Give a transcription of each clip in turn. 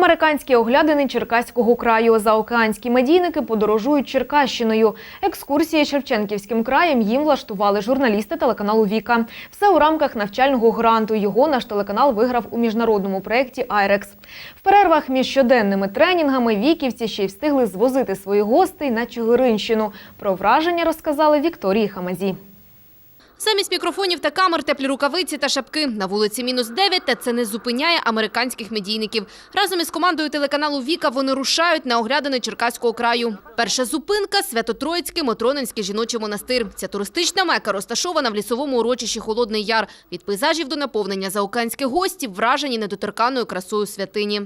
Американські оглядини Черкаського краю. Заокеанські медійники подорожують Черкащиною. Екскурсії Шевченківським краєм їм влаштували журналісти телеканалу Віка. Все у рамках навчального гранту. Його наш телеканал виграв у міжнародному проєкті Айрекс. В перервах між щоденними тренінгами віківці ще й встигли звозити своїх гостей на Чигиринщину. Про враження розказали Вікторії Хамазі. Замість мікрофонів та камер теплі рукавиці та шапки. На вулиці мінус 9, та це не зупиняє американських медійників. Разом із командою телеканалу Віка вони рушають на оглядини Черкаського краю. Перша зупинка – Свято-Троїцький Мотронинський жіночий монастир. Ця туристична мека розташована в лісовому урочищі Холодний Яр. Від пейзажів до наповнення заокеанських гостів вражені недоторканою красою святині.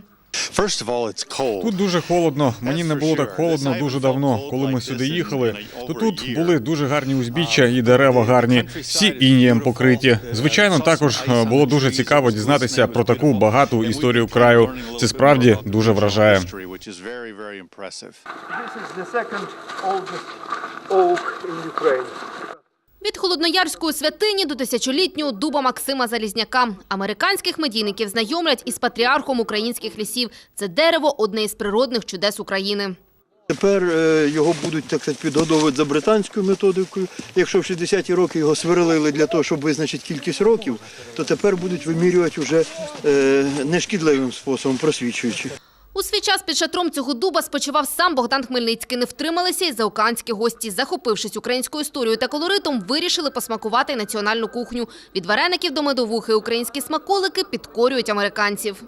Тут дуже холодно. Мені не було так холодно дуже давно. Коли ми сюди їхали, то тут були дуже гарні узбіччя і дерева гарні, всі інієм покриті. Звичайно, також е, було дуже цікаво дізнатися про таку багату історію краю. Це справді дуже вражає. Oak in Ukraine. Від холодноярської святині до тисячолітнього дуба Максима Залізняка. Американських медійників знайомлять із патріархом українських лісів. Це дерево – одне із природних чудес України. Тепер е, його будуть так сказати, підгодовувати за британською методикою. Якщо в 60-ті роки його сверлили для того, щоб визначити кількість років, то тепер будуть вимірювати вже нешкідливим способом, просвічуючи. У свій час під шатром цього дуба спочивав сам Богдан Хмельницький. Не втрималися і заокеанські гості. Захопившись українською історією та колоритом, вирішили посмакувати національну кухню. Від вареників до медовухи українські смаколики підкорюють американців.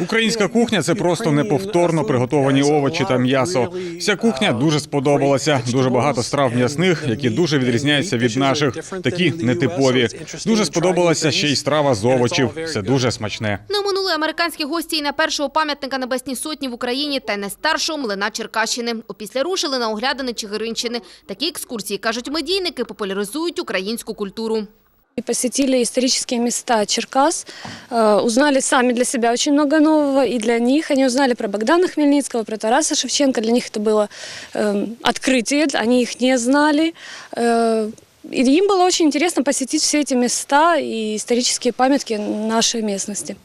Українська кухня це просто неповторно приготовані овочі та м'ясо. Вся кухня дуже сподобалася. Дуже багато страв м'ясних, які дуже відрізняються від наших, такі нетипові. Дуже сподобалася ще й страва з овочів. Все дуже смачне. Не оминули американські гості і на першого пам'ятника Небесній Сотні в Україні та й найстаршого млина Черкащини. Опісля рушили на оглядини Чигиринщини. Такі екскурсії, кажуть медійники, популяризують українську культуру. И посетили исторические места Черкас, э, узнали сами для себя очень много нового, и для них они узнали про Богдана Хмельницкого, про Тараса Шевченко. Для них это было э, открытие, они их не знали. Э, и им было очень интересно посетить все эти места и исторические памятки нашей местности.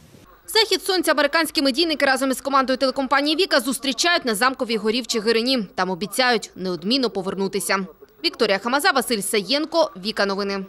Захід сонця американські медійники разом із командою телекомпанії «Віка» зустрічають на замковій горі в Чигирині. Там обіцяють неодмінно повернутися. Вікторія Хамаза, Василь Саєнко, «Віка Новини».